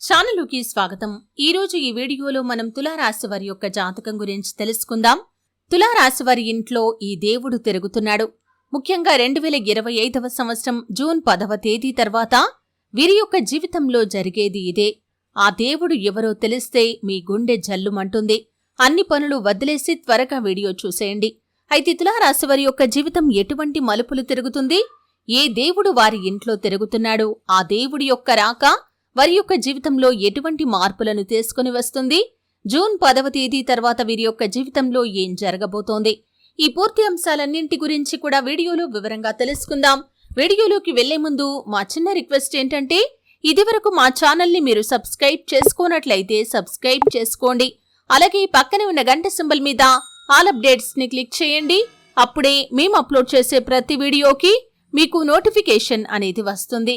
ఛానలుకి స్వాగతం. ఈరోజు ఈ వీడియోలో మనం తులారాశి వారి యొక్క జాతకం గురించి తెలుసుకుందాం. తులారాశి వారి ఇంట్లో ఈ దేవుడు తిరుగుతున్నాడు. ముఖ్యంగా రెండు వేల ఇరవై ఐదవ సంవత్సరం జూన్ పదవ తేదీ తర్వాత వీరి యొక్క జీవితంలో జరిగేది ఇదే. ఆ దేవుడు ఎవరో తెలిస్తే మీ గుండె జల్లుమంటుంది. అన్ని పనులు వదిలేసి త్వరగా వీడియో చూసేయండి. అయితే తులారాశి వారి యొక్క జీవితం ఎటువంటి మలుపులు తిరుగుతుంది? ఏ దేవుడు వారి ఇంట్లో తిరుగుతున్నాడు? ఆ దేవుడి యొక్క రాక వారి యొక్క జీవితంలో ఎటువంటి మార్పులను తీసుకుని వస్తుంది? జూన్ పదవ తేదీ తర్వాత వీరి యొక్క జీవితంలో ఏం జరగబోతోంది? ఈ పూర్తి అంశాలన్నింటి గురించి కూడా వీడియోలో వివరంగా తెలుసుకుందాం. వీడియోలోకి వెళ్ళే ముందు మా చిన్న రిక్వెస్ట్ ఏంటంటే ఇదివరకు మా ఛానల్ని మీరు సబ్స్క్రైబ్ చేసుకోనట్లయితే సబ్స్క్రైబ్ చేసుకోండి. అలాగే పక్కనే ఉన్న గంట సింబల్ మీద ఆల్ అప్డేట్స్ని క్లిక్ చేయండి. అప్పుడే మేము అప్లోడ్ చేసే ప్రతి వీడియోకి మీకు నోటిఫికేషన్ అనేది వస్తుంది.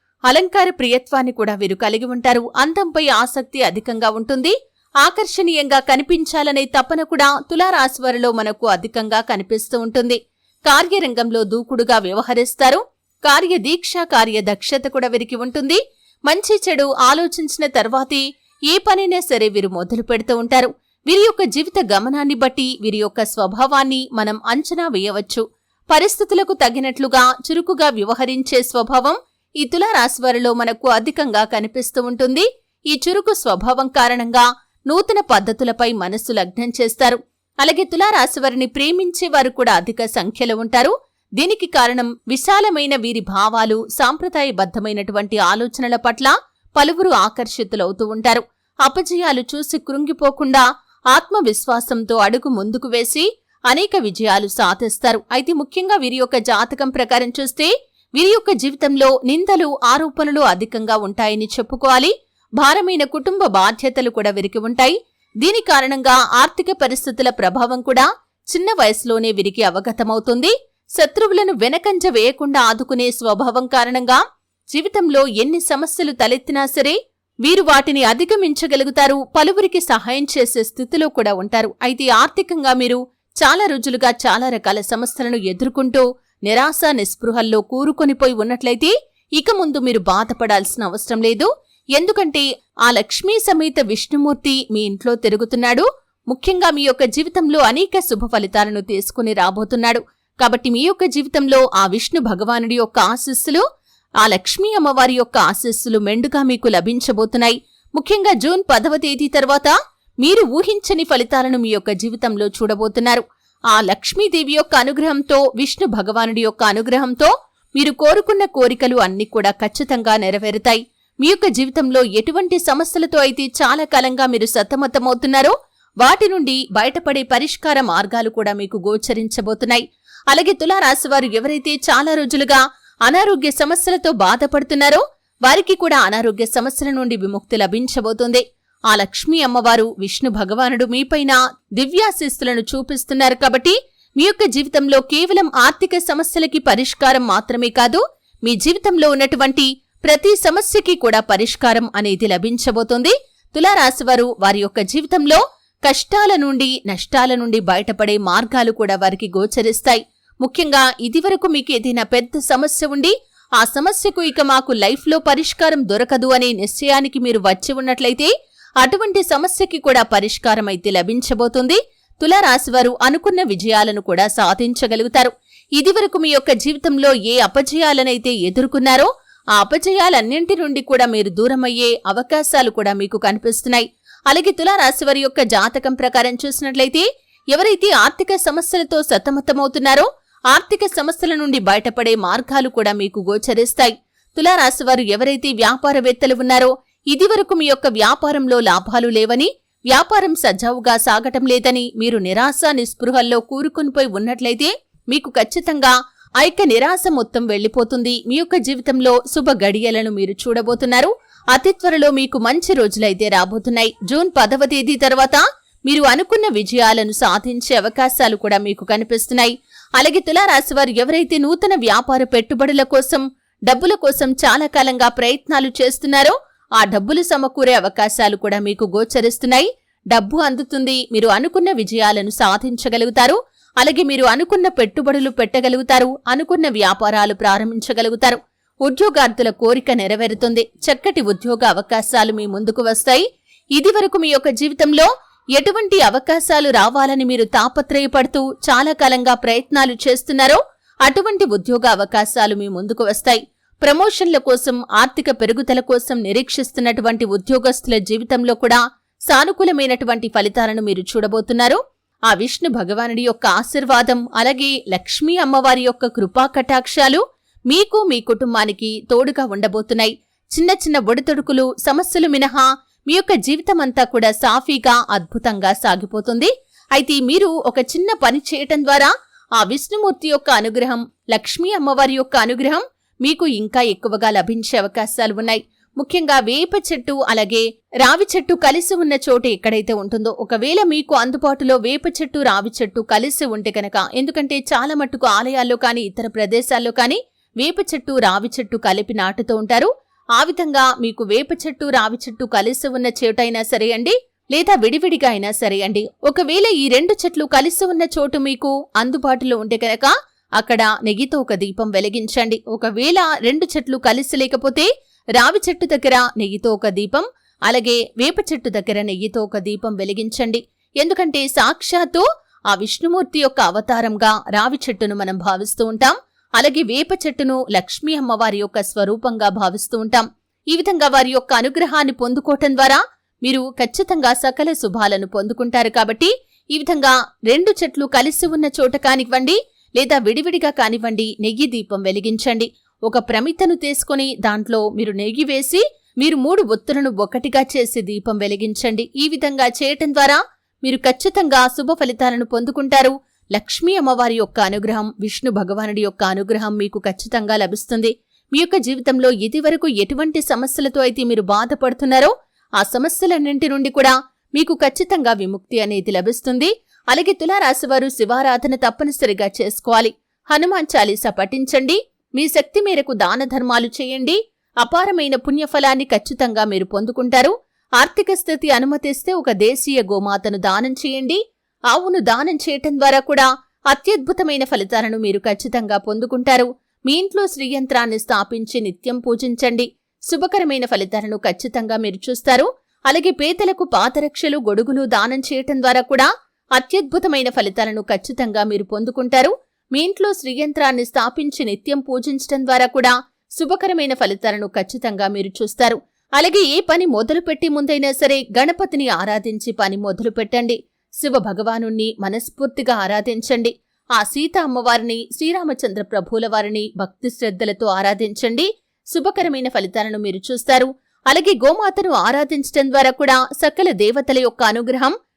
అలంకార ప్రియత్వాన్ని కూడా వీరు కలిగి ఉంటారు. అందంపై ఆసక్తి అధికంగా ఉంటుంది. ఆకర్షణీయంగా కనిపించాలనే తపన కూడా తులారాశివారిలో మనకు అధికంగా కనిపిస్తూ ఉంటుంది. కార్యరంగంలో దూకుడుగా వ్యవహరిస్తారు. కార్యదీక్ష కార్యదక్షత కూడా వీరికి ఉంటుంది. మంచి చెడు ఆలోచించిన తర్వాతే ఏ పనైనా సరే వీరు మొదలు పెడుతూ ఉంటారు. వీరి యొక్క జీవిత గమనాన్ని బట్టి వీరి యొక్క స్వభావాన్ని మనం అంచనా వేయవచ్చు. పరిస్థితులకు తగినట్లుగా చురుకుగా వ్యవహరించే స్వభావం ఈ తులారాశివారిలో మనకు అధికంగా కనిపిస్తూ ఉంటుంది. ఈ చురుకు స్వభావం కారణంగా నూతన పద్ధతులపై మనస్సు లగ్నం చేస్తారు. అలాగే తులారాశివారిని ప్రేమించే వారు కూడా అధిక సంఖ్యలో ఉంటారు. దీనికి కారణం విశాలమైన వీరి భావాలు సాంప్రదాయబద్ధమైనటువంటి ఆలోచనల పట్ల పలువురు ఆకర్షితులవుతూ ఉంటారు. అపజయాలు చూసి కృంగిపోకుండా ఆత్మవిశ్వాసంతో అడుగు ముందుకు వేసి అనేక విజయాలు సాధిస్తారు. అయితే ముఖ్యంగా వీరి యొక్క జాతకం ప్రకారం చూస్తే వీరి యొక్క జీవితంలో నిందలు ఆరోపణలు అధికంగా ఉంటాయని చెప్పుకోవాలి. భారమైన కుటుంబ బాధ్యతలు కూడా వీరికి ఉంటాయి. దీని కారణంగా ఆర్థిక పరిస్థితుల ప్రభావం కూడా చిన్న వయసులోనే వీరికి అవగతమవుతుంది. శత్రువులను వెనకంజ వేయకుండా ఆదుకునే స్వభావం కారణంగా జీవితంలో ఎన్ని సమస్యలు తలెత్తినా సరే వీరు వాటిని అధిగమించగలుగుతారు పలువురికి సహాయం చేసే స్థితిలో కూడా ఉంటారు. అయితే ఆర్థికంగా మీరు చాలా రోజులుగా చాలా రకాల సమస్యలను ఎదుర్కొంటూ నిరాశ నిస్పృహల్లో కూరుకొనిపోయి ఉన్నట్లయితే ఇక ముందు మీరు బాధపడాల్సిన అవసరం లేదు. ఎందుకంటే ఆ లక్ష్మీ సమేత విష్ణుమూర్తి మీ ఇంట్లో తిరుగుతున్నాడు. ముఖ్యంగా మీ యొక్క జీవితంలో అనేక శుభ ఫలితాలను తీసుకుని రాబోతున్నాడు. కాబట్టి మీ యొక్క జీవితంలో ఆ విష్ణు భగవానుడి యొక్క ఆశీస్సులు ఆ లక్ష్మీ అమ్మవారి యొక్క ఆశీస్సులు మెండుగా మీకు లభించబోతున్నాయి. ముఖ్యంగా జూన్ పదవ తేదీ తర్వాత మీరు ఊహించని ఫలితాలను మీ యొక్క జీవితంలో చూడబోతున్నారు. ఆ లక్ష్మీదేవి యొక్క అనుగ్రహంతో విష్ణు భగవానుడి యొక్క అనుగ్రహంతో మీరు కోరుకున్న కోరికలు అన్ని కూడా ఖచ్చితంగా నెరవేరుతాయి. మీ యొక్క జీవితంలో ఎటువంటి సమస్యలతో అయితే చాలా కాలంగా మీరు సతమతమవుతున్నారో వాటి నుండి బయటపడే పరిష్కార మార్గాలు కూడా మీకు గోచరించబోతున్నాయి. అలాగే తులారాశివారు ఎవరైతే చాలా రోజులుగా అనారోగ్య సమస్యలతో బాధపడుతున్నారో వారికి కూడా అనారోగ్య సమస్యల నుండి విముక్తి లభించబోతుంది. ఆ లక్ష్మీ అమ్మవారు విష్ణు భగవానుడు మీపైన దివ్యాశీస్సులను చూపిస్తున్నారు కాబట్టి మీ యొక్క జీవితంలో కేవలం ఆర్థిక సమస్యలకి పరిష్కారం మాత్రమే కాదు మీ జీవితంలో ఉన్నటువంటి ప్రతి సమస్యకి కూడా పరిష్కారం అనేది లభించబోతోంది. తులారాశివారు వారి యొక్క జీవితంలో కష్టాల నుండి నష్టాల నుండి బయటపడే మార్గాలు కూడా వారికి గోచరిస్తాయి. ముఖ్యంగా ఇదివరకు మీకు ఏదైనా పెద్ద సమస్య ఉండి ఆ సమస్యకు ఇక మాకు లైఫ్లో పరిష్కారం దొరకదు అనే నిశ్చయానికి మీరు వచ్చి ఉన్నట్లయితే అటువంటి సమస్యకి కూడా పరిష్కారం అయితే లభించబోతుంది. తులారాశివారు అనుకున్న విజయాలను కూడా సాధించగలుగుతారు. ఇదివరకు మీ యొక్క జీవితంలో ఏ అపజయాలనైతే ఎదుర్కొన్నారో ఆ అపజయాలన్నింటి నుండి కూడా మీరు దూరమయ్యే అవకాశాలు కూడా మీకు కనిపిస్తున్నాయి. అలాగే తులారాశివారి యొక్క జాతకం ప్రకారం చూసినట్లయితే ఎవరైతే ఆర్థిక సమస్యలతో సతమతమవుతున్నారో ఆర్థిక సమస్యల నుండి బయటపడే మార్గాలు కూడా మీకు గోచరిస్తాయి. తులారాశివారు ఎవరైతే వ్యాపారవేత్తలు ఉన్నారో ఇదివరకు మీ యొక్క వ్యాపారంలో లాభాలు లేవని వ్యాపారం సజావుగా సాగటం లేదని మీరు నిరాశ నిస్పృహల్లో కూరుకునిపోయి ఉన్నట్లయితే మీకు ఖచ్చితంగా ఆ యొక్క నిరాశ మొత్తం వెళ్ళిపోతుంది మీ యొక్క జీవితంలో శుభ గడియలను మీరు చూడబోతున్నారు. అతి త్వరలో మీకు మంచి రోజులైతే రాబోతున్నాయి. జూన్ పదవ తేదీ తర్వాత మీరు అనుకున్న విజయాలను సాధించే అవకాశాలు కూడా మీకు కనిపిస్తున్నాయి. అలాగే తులారాశి వారు ఎవరైతే నూతన వ్యాపార పెట్టుబడుల కోసం డబ్బుల కోసం చాలా కాలంగా ప్రయత్నాలు చేస్తున్నారో ఆ డబ్బులు సమకూరే అవకాశాలు కూడా మీకు గోచరిస్తున్నాయి. డబ్బు అందుతుంది మీరు అనుకున్న విజయాలను సాధించగలుగుతారు. అలాగే మీరు అనుకున్న పెట్టుబడులు పెట్టగలుగుతారు అనుకున్న వ్యాపారాలు ప్రారంభించగలుగుతారు. ఉద్యోగార్థుల కోరిక నెరవేరుతుంది చక్కటి ఉద్యోగ అవకాశాలు మీ ముందుకు వస్తాయి. ఇది వరకు మీ యొక్క జీవితంలో ఎటువంటి అవకాశాలు రావాలని మీరు తాపత్రయపడుతూ చాలా కాలంగా ప్రయత్నాలు చేస్తున్నారో అటువంటి ఉద్యోగ అవకాశాలు మీ ముందుకు వస్తాయి. ప్రమోషన్ల కోసం ఆర్థిక పెరుగుదల కోసం నిరీక్షిస్తున్నటువంటి ఉద్యోగస్తుల జీవితంలో కూడా సానుకూలమైనటువంటి ఫలితాలను మీరు చూడబోతున్నారు. ఆ విష్ణు భగవానుడి యొక్క ఆశీర్వాదం అలాగే లక్ష్మీ అమ్మవారి యొక్క కృపా కటాక్షాలు మీకు మీ కుటుంబానికి తోడుగా ఉండబోతున్నాయి. చిన్న చిన్న ఒడితొడుకులు సమస్యలు మినహా మీ యొక్క జీవితం అంతా కూడా సాఫీగా అద్భుతంగా సాగిపోతుంది. అయితే మీరు ఒక చిన్న పని చేయటం ద్వారా ఆ విష్ణుమూర్తి యొక్క అనుగ్రహం లక్ష్మీ అమ్మవారి యొక్క అనుగ్రహం మీకు ఇంకా ఎక్కువగా లభించే అవకాశాలు ఉన్నాయి. ముఖ్యంగా వేప చెట్టు అలాగే రావి చెట్టు కలిసి ఉన్న చోటు ఎక్కడైతే ఉంటుందో ఒకవేళ మీకు అందుబాటులో వేప చెట్టు రావి చెట్టు కలిసి ఉంటే కనుక ఎందుకంటే చాలా మట్టుకు ఆలయాల్లో కానీ ఇతర ప్రదేశాల్లో కానీ వేప చెట్టు రావి చెట్టు కలిపి నాటుతూ ఉంటారు. ఆ విధంగా మీకు వేప చెట్టు రావి చెట్టు కలిసి ఉన్న చోటైనా సరే అండి లేదా విడివిడిగా అయినా సరే అండి ఒకవేళ ఈ రెండు చెట్లు కలిసి ఉన్న చోటు మీకు అందుబాటులో ఉంటే కనుక అక్కడ నెయ్యితో ఒక దీపం వెలిగించండి. ఒకవేళ రెండు చెట్లు కలిసి లేకపోతే రావి చెట్టు దగ్గర నెయ్యితో ఒక దీపం అలాగే వేప చెట్టు దగ్గర నెయ్యితో ఒక దీపం వెలిగించండి. ఎందుకంటే సాక్షాత్తు ఆ విష్ణుమూర్తి యొక్క అవతారంగా రావి చెట్టును మనం భావిస్తూ ఉంటాం. అలాగే వేప చెట్టును లక్ష్మీ అమ్మవారి యొక్క స్వరూపంగా భావిస్తూ ఉంటాం. ఈ విధంగా వారి యొక్క అనుగ్రహాన్ని పొందుకోవటం ద్వారా మీరు ఖచ్చితంగా సకల శుభాలను పొందుకుంటారు కాబట్టి ఈ విధంగా రెండు చెట్లు కలిసి ఉన్న చోట కానివ్వండి లేదా విడివిడిగా కానివ్వండి నెయ్యి దీపం వెలిగించండి. ఒక ప్రమితను తీసుకుని దాంట్లో మీరు నెయ్యి వేసి మీరు మూడు ఒత్తులను ఒకటిగా చేసి దీపం వెలిగించండి. ఈ విధంగా చేయటం ద్వారా మీరు ఖచ్చితంగా శుభ ఫలితాలను పొందుకుంటారు. లక్ష్మీ అమ్మవారి యొక్క అనుగ్రహం విష్ణు భగవానుడి యొక్క అనుగ్రహం మీకు ఖచ్చితంగా లభిస్తుంది. మీ యొక్క జీవితంలో ఇదివరకు ఎటువంటి సమస్యలతో అయితే మీరు బాధపడుతున్నారో ఆ సమస్యలన్నింటి నుండి కూడా మీకు ఖచ్చితంగా విముక్తి అనేది లభిస్తుంది. అలాగే తులారాశివారు శివారాధన తప్పనిసరిగా చేసుకోవాలి. హనుమాన్ చాలీస పఠించండి. మీ శక్తి మేరకు దాన ధర్మాలు చేయండి. అపారమైన పుణ్యఫలాన్ని ఖచ్చితంగా మీరు పొందుకుంటారు. ఆర్థిక స్థితి అనుమతిస్తే ఒక దేశీయ గోమాతను దానం చేయండి. ఆవును దానం చేయటం ద్వారా కూడా అత్యద్భుతమైన ఫలితాలను మీరు ఖచ్చితంగా పొందుకుంటారు. మీ ఇంట్లో శ్రీయంత్రాన్ని స్థాపించి నిత్యం పూజించండి. శుభకరమైన ఫలితాలను ఖచ్చితంగా మీరు చూస్తారు. అలాగే పేదలకు పాతరక్షలు గొడుగులు దానం చేయటం ద్వారా కూడా అత్యద్భుతమైన ఫలితాలను ఖచ్చితంగా మీరు పొందుకుంటారు. మీ ఇంట్లో శ్రీయంత్రాన్ని స్థాపించి నిత్యం పూజించటం ద్వారా కూడా శుభకరమైన ఫలితాలను ఖచ్చితంగా మీరు చూస్తారు. అలాగే ఏ పని మొదలుపెట్టి ముందైనా సరే గణపతిని ఆరాధించి పని మొదలు పెట్టండి శివ భగవాను మనస్ఫూర్తిగా ఆరాధించండి. ఆ సీత అమ్మవారిని శ్రీరామచంద్ర ప్రభువుల వారిని భక్తి శ్రద్ధలతో ఆరాధించండి. శుభకరమైన ఫలితాలను మీరు చూస్తారు. అలాగే గోమాతను ఆరాధించడం ద్వారా కూడా సకల దేవతల యొక్క అనుగ్రహం